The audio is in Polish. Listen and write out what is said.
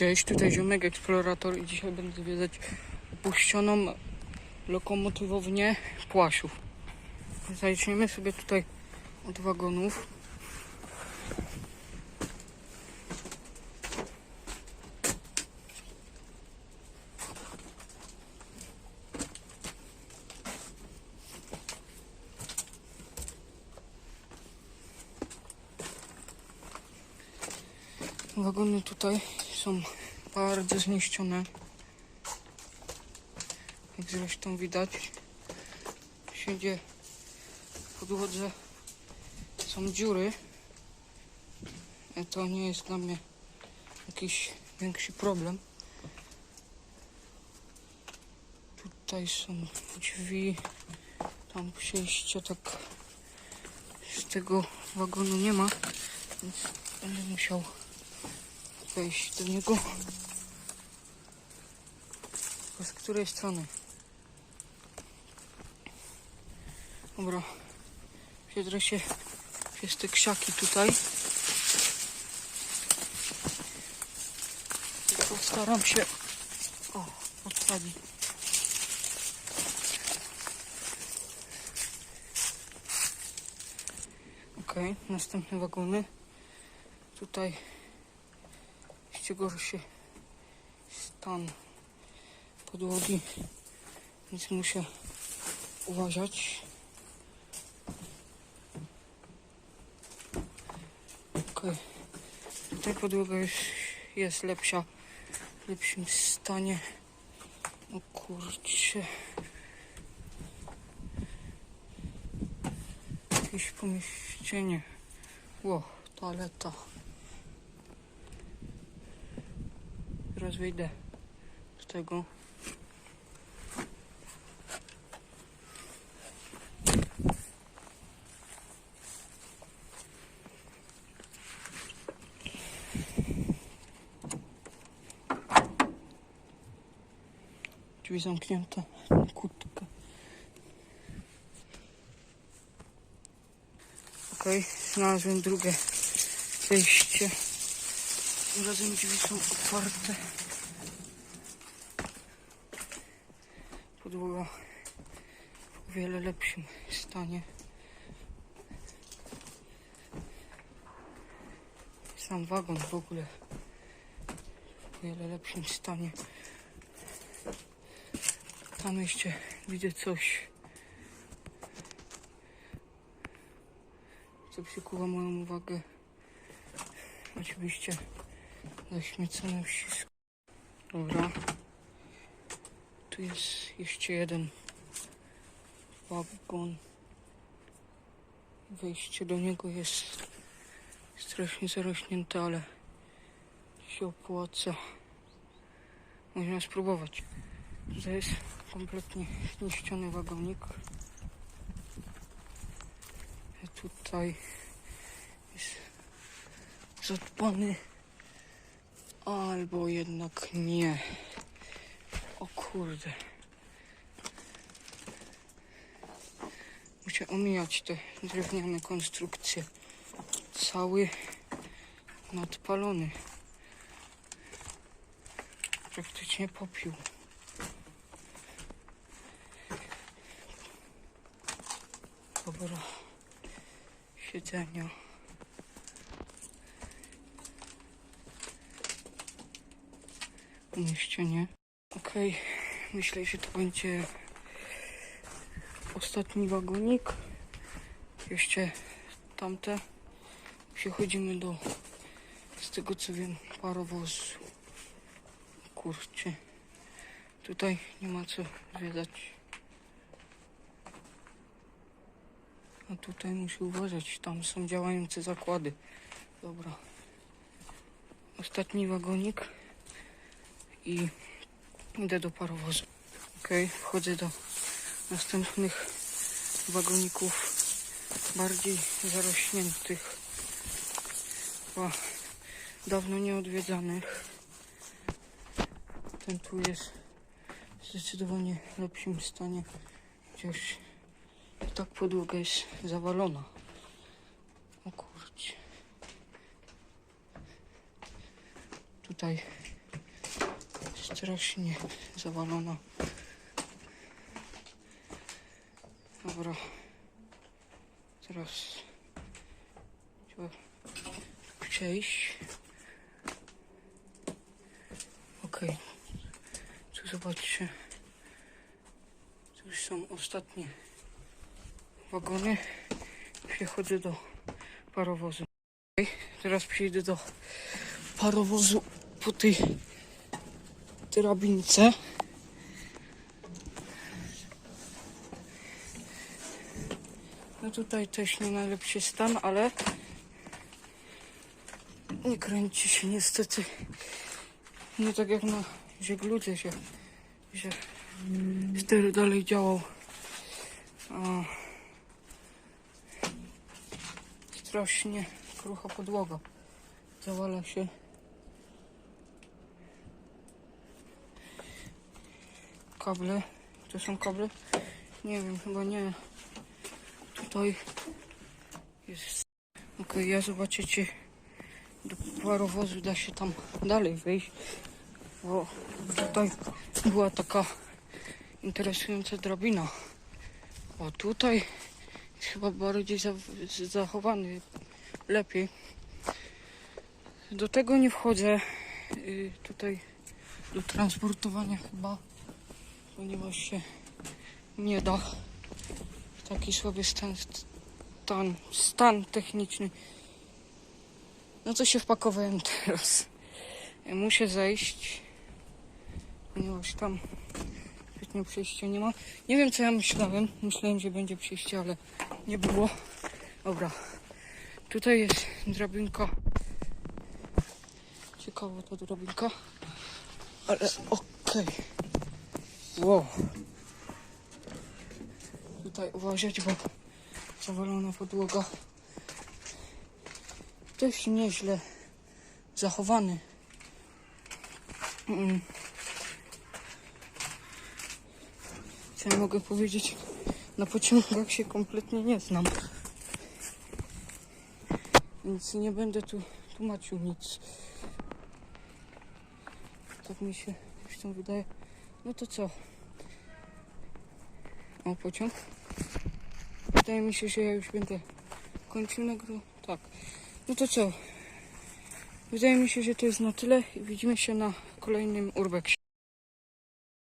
Cześć, tutaj Ziomek Eksplorator i dzisiaj będę zwiedzać opuszczoną lokomotywownię Płaszów. Zaczniemy sobie tutaj od wagonów. Wagony tutaj są bardzo zniszczone. Jak zresztą widać, wszędzie w podłodze są dziury. E, To nie jest dla mnie jakiś większy problem. Tutaj są drzwi, tam przejścia tak z tego wagonu nie ma, więc będę musiał wejść do niego. Tylko z której strony? Dobra. Przedrę się przez te krzaki tutaj. Tylko staram się o, odsadzić. Okej, następne wagony. Tutaj jeszcze gorszy stan podłogi, więc muszę uważać. Okej. Tutaj podłoga już jest lepsza, w lepszym stanie. O kurczę. Jakieś pomieszczenie. Ło, toaleta. Teraz wyjdę z tego. Drzwi zamknięte kłódkę. Okej, znalazłem drugie wejście. Razem drzwi są otwarte. Podłoga w wiele lepszym stanie. Sam wagon w ogóle w wiele lepszym stanie. Tam jeszcze widzę coś, co przykuwa moją uwagę. Oczywiście zaśmiecone wszystko. Dobra. Tu jest jeszcze jeden wagon. Wejście do niego jest strasznie zarośnięte, ale się opłaca. Można spróbować. To jest kompletnie zniszczony wagonik. Tutaj jest zadbany, albo jednak nie. O kurde. Muszę omijać te drewniane konstrukcje. Cały nadpalony. Praktycznie popiół. Dobra. Siedzenia. Pomieszczenie. Okej, myślę, że to będzie ostatni wagonik. Jeszcze tamte. Przechodzimy do, z tego co wiem, parowozu. Kurczę. Tutaj nie ma co zwiedzać. A tutaj muszę uważać, tam są działające zakłady. Dobra. Ostatni wagonik i idę do parowozu. Okej, wchodzę do następnych wagoników bardziej zarośniętych, chyba dawno nieodwiedzanych. Ten tu jest zdecydowanie w lepszym stanie, chociaż tak podłoga jest zawalona. O kurczę. Tutaj strasznie zawalona. Dobra. Teraz trzeba przejść. Okej. Tu zobaczcie. Tu już są ostatnie wagony. Przechodzę do parowozu. Okej, Teraz przejdę do parowozu po tej drabince. No tutaj też nie najlepszy stan, ale nie kręci się niestety. Nie tak jak na żegludze się, że wtedy dalej działał. A, strasznie krucha podłoga. Zawala się. Kable. To są kable? Nie wiem, chyba nie. Tutaj jest. Okej, ja zobaczycie. Do parowozu da się tam dalej wyjść. Bo tutaj była taka interesująca drabina. O tutaj chyba bardziej za, zachowany lepiej. Do tego nie wchodzę. y, tutaj do transportowania chyba, ponieważ się nie da. Taki słaby stan, stan, stan techniczny. No to się wpakowałem teraz. Muszę zejść, ponieważ tam zbytnio przejścia nie ma. Nie wiem co ja myślałem. Myślałem, że będzie przejście, ale nie było. Dobra. Tutaj jest drabinka. Ciekawa ta drabinka. Ale okej. Wow. Tutaj uważać, bo zawalona podłoga. Też nieźle zachowany. Mm. Co ja mogę powiedzieć? Na pociągach się kompletnie nie znam. Więc nie będę tu tłumaczył nic. Tak mi się zresztą wydaje. No to co? O, pociąg. Wydaje mi się, że ja już będę kończył nagrywać. Tak. No to co? Wydaje mi się, że to jest na tyle widzimy się na kolejnym Urbexie.